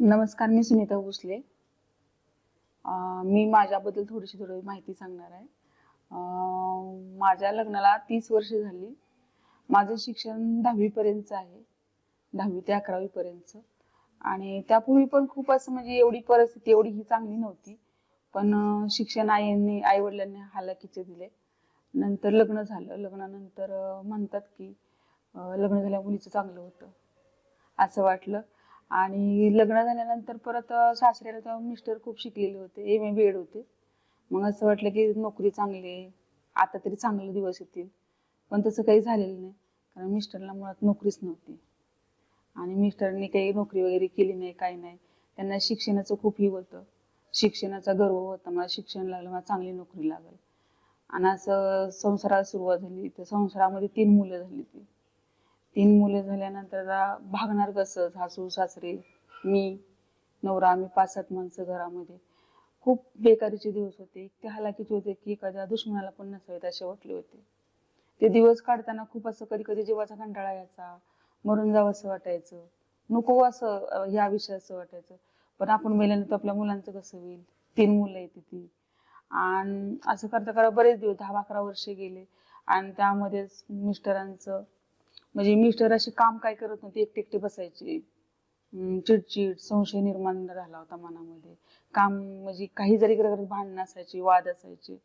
नमस्कार मी सुनीता भोसले. मी माझ्याबद्दल थोडीशी थोडी माहिती सांगणार आहे. माझ्या लग्नाला तीस वर्ष झाली. माझं शिक्षण दहावीपर्यंतचं आहे. दहावी ते अकरावीपर्यंतचं आणि त्यापूर्वी पण खूप असं म्हणजे एवढी परिस्थिती एवढी ही चांगली नव्हती. पण शिक्षण आईंनी आई वडिलांनी हालाकीचे दिले. नंतर लग्न झालं. लग्नानंतर म्हणतात की लग्न झाल्या मुलीचं चांगलं होतं असं वाटलं. आणि लग्न झाल्यानंतर परत सासऱ्याला तेव्हा मिस्टर खूप शिकलेले होते. एम ए बी एड होते. मग असं वाटलं की नोकरी चांगली आहे. आता तरी चांगले दिवस येतील. पण तसं काही झालेलं नाही. कारण मिस्टरला मुळात नोकरीच नव्हती. आणि मिस्टरनी काही नोकरी वगैरे केली नाही काही नाही. त्यांना शिक्षणाचं खूप ही होतं. शिक्षणाचा गर्व होता. मला शिक्षण लागलं मला चांगली नोकरी लागेल. आणि असं संसाराला सुरुवात झाली. तर संसारामध्ये तीन मुलं झाली ती. तीन मुले झाल्यानंतर भागणार कसं? सासू सासरे मी नवरा आम्ही पाच सात माणसं घरामध्ये. खूप बेकारीचे दिवस होते. इतके हालाकीचे होते की एखाद्या दुश्मनाला पण नसावेत असे वाटले होते. ते दिवस काढताना खूप असं कधी कधी जीवाचा कंटाळा यायचा. मरून जावं असं वाटायचं. नको असं या ह्या विषय असं वाटायचं. पण आपण मेल्यानंतर आपल्या मुलांचं कसं होईल? तीन मुलं येते ती आणि असं करता करता बरेच दिवस दहा अकरा वर्षे गेले. आणि त्यामध्येच मिस्टरांचं म्हणजे मिस्टर असे काम काय करत नव्हते एकटे एकटे बसायचे. चिडचिड संशय निर्माण झाला होता मनामध्ये. काम म्हणजे काही जरी करत भांडणं असायची वाद असायचे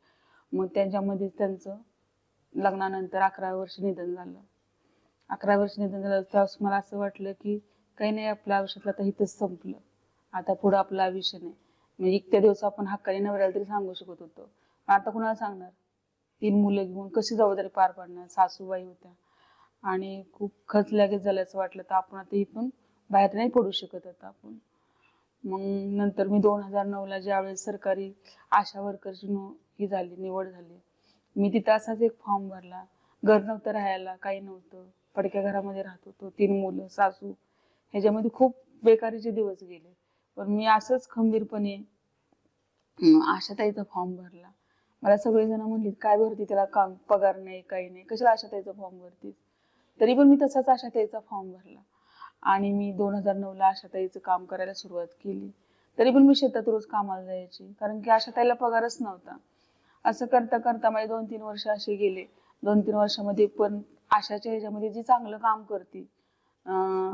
मग त्यांच्यामध्ये त्यांचं लग्नानंतर अकरा वर्ष निधन झालं. अकरा वर्ष निधन झालं त्यावेळेस मला असं वाटलं की काही नाही आपल्या आयुष्यातलं तर इथंच संपलं. आता पुढं आपला आयुष्य नाही. म्हणजे इतक्या दिवस आपण हक्काने नवऱ्याला तरी सांगू शकत होतो. आता कुणाला सांगणार? तीन मुलं घेऊन कशी जबाबदारी पार पाडणार? सासूबाई होत्या. आणि खूप खच लगेच झाल्याचं वाटलं तर आपण आता इथून बाहेर नाही पडू शकत आता आपण. मग नंतर मी दोन हजार नऊला ज्यावेळेस सरकारी आशा वर्करची नो ही झाली निवड झाली. मी तिथं असाच एक फॉर्म भरला. घर नव्हतं राहायला काही नव्हतं. पडक्या घरामध्ये राहत होतो. तीन मुलं सासू. ह्याच्यामध्ये खूप बेकारीचे दिवस गेले. पण मी असंच खंबीरपणे आशाताईचा फॉर्म भरला. मला सगळेजण म्हणली काय भरती त्याला? काम पगार नाही काही नाही. कशाला आशाताईचा फॉर्म भरतीस? तरी पण मी तसाच आशाताईचा फॉर्म भरला. आणि मी दोन हजार नऊला आशाताईचं काम करायला सुरुवात केली. तरी पण मी शेतात रोज कामाला जायची कारण की आशाताईला पगारच नव्हता. असं करता करता माझे दोन तीन वर्ष असे गेले. दोन तीन वर्षामध्ये पण आशाच्या ह्याच्यामध्ये जी चांगलं काम करते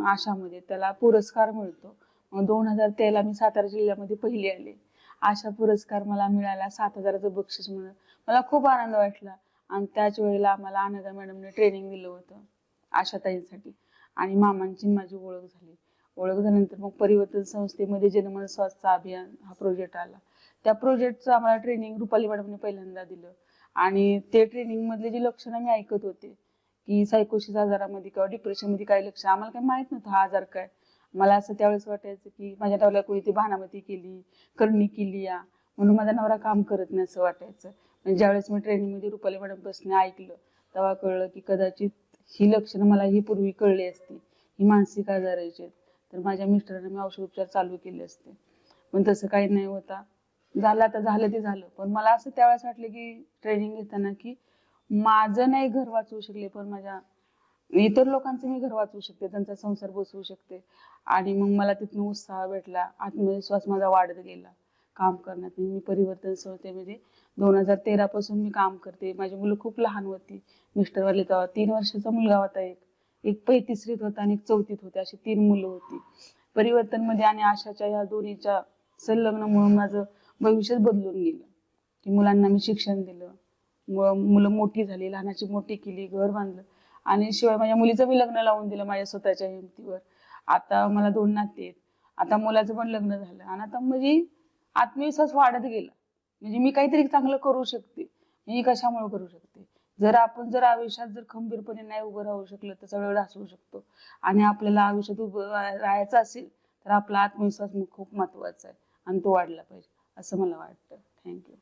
आशामध्ये त्याला पुरस्कार मिळतो. दोन हजार तेला मी सातारा जिल्ह्यामध्ये पहिली आले. आशा पुरस्कार मला मिळाला सात हजाराचं बक्षीस मिळालं. मला खूप आनंद वाटला आणि त्याच वेळेला आम्हाला अनघा मॅडमने ट्रेनिंग दिलं होतं आशाताईंसाठी आणि मामांची माझी ओळख झाली. ओळख झाल्यानंतर मग परिवर्तन संस्थेमध्ये जनमन स्वास्थ्य अभियान हा प्रोजेक्ट आला. त्या प्रोजेक्टचं आम्हाला ट्रेनिंग रुपाली मॅडमने पहिल्यांदा दिलं. आणि ते ट्रेनिंग मधले जी लक्षणं मी ऐकत होते की सायकोसिस आजारामध्ये किंवा डिप्रेशनमध्ये काय लक्षण आम्हाला काही माहीत नव्हतं हा आजार काय. मला असं त्यावेळेस वाटायचं की माझ्या नवऱ्याला कोणी ती भानामती केली करणी केली या. म्हणून माझा नवरा काम करत नाही असं वाटायचं. म्हणजे ज्यावेळेस मी ट्रेनिंगमध्ये रुपाली मॅडम बसणे ऐकलं तेव्हा कळलं की कदाचित ही लक्षणं मला ही पूर्वी कळली असती. ही मानसिक आजाराची आहेत. तर माझ्या मिस्टरांनी मी औषधोपचार चालू केले असते. पण तसं काही नाही होता. झालं आता झालं ते झालं. पण मला असं त्यावेळेस वाटलं की ट्रेनिंग घेताना की माझं नाही घर वाचवू शकले पण माझ्या इतर लोकांचं मी घर वाचवू शकते त्यांचा संसार बसवू शकते. आणि मग मला तिथनं उत्साह भेटला आत्मविश्वास माझा वाढत गेला काम करण्यात. मी परिवर्तन संस्थेमध्ये म्हणजे दोन हजार तेरा पासून मी काम करते. माझी मुलं खूप लहान होती मिस्टरवाले तेव्हा. तीन वर्षाचा मुलगा होता एक. एक पै तिसरीत होता आणि एक चौथीत होते अशी तीन मुलं होती. परिवर्तनमध्ये आणि आशाच्या या दोन्हीच्या संलग्न म्हणून माझं भविष्यच बदलून गेलं. की मुलांना मी शिक्षण दिलं. मुलं मोठी झाली लहानाची मोठी केली घर बांधलं. आणि शिवाय माझ्या मुलीचं मी लग्न लावून दिलं माझ्या स्वतःच्या हिमतीवर आता मला दोन नाते आहेत. आता मुलाचं पण लग्न झालं. आणि आता म्हणजे आत्मविश्वास वाढत गेला. म्हणजे मी काहीतरी चांगलं करू शकते. मी कशामुळे करू शकते? जर आपण जर आयुष्यात जर खंबीरपणे नाही उभं राहू शकलं तर सगळं ढासळू शकतो. आणि आपल्याला आयुष्यात उभं राहायचं असेल तर आपला आत्मविश्वास खूप महत्त्वाचा आहे. आणि तो वाढला पाहिजे असं मला वाटतं. थँक्यू